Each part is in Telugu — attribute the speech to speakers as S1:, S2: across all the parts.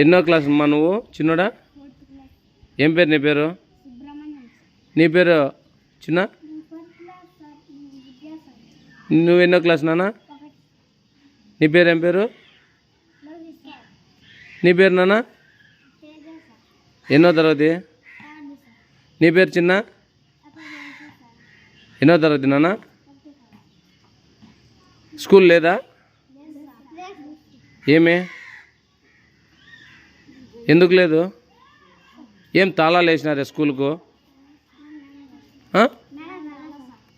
S1: ఎన్నో క్లాస్ అమ్మా నువ్వు? చిన్నోడా? ఏం పేరు నీ పేరు? నీ పేరు చిన్న? నువ్వు ఎన్నో క్లాస్ నాన్న?
S2: ఒకటి
S1: నీ పేరు ఏం పేరు? నీ పేరు
S2: సార్
S1: ఎన్నో తరగతి? నీ పేరు చిన్న? ఎన్నో తరగతి నాన్న? స్కూల్ లేదు? ఏమే? ఎందుకు లేదు? ఏం తాళాలు వేసినారే స్కూల్కు?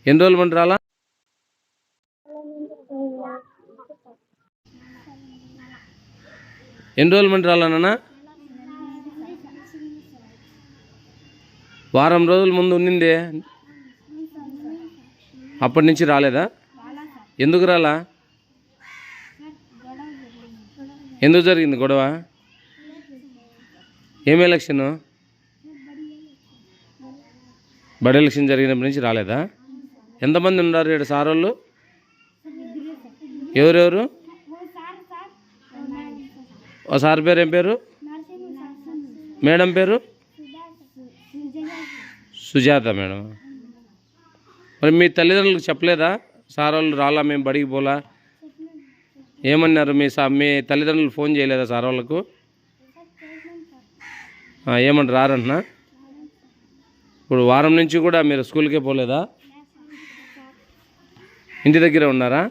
S1: ఎన్ని రోజులు మంది రాలా? ఎన్ని రోజులు రాలా వారం రోజుల ముందు ఉన్నింది. అప్పటి నుంచి రాలేదా? ఎందుకు రాలా? ఎందుకు జరిగింది గొడవ? ఏం ఎలక్షన్? బడి ఎలక్షన్ జరిగినప్పటి నుంచి రాలేదా? ఎంతమంది ఉన్నారు ఇక్కడ సార్ వాళ్ళు? ఎవరెవరు? ఓ సార్ పేరు ఏం పేరు? మేడం పేరు? సుజాత మేడం. మరి మీ తల్లిదండ్రులకు చెప్పలేదా? సార్ వాళ్ళు రాలా మేము బడికి పోలా? ఏమన్నారు మీ సా మీ తల్లిదండ్రులు ఫోన్ చేయలేదా సార్ వాళ్ళకు? ఏమంటారు రారంటున్నా ఇప్పుడు వారం నుంచి కూడా మీరు స్కూల్కే పోలేదా? ఇంటి దగ్గరే ఉన్నారా?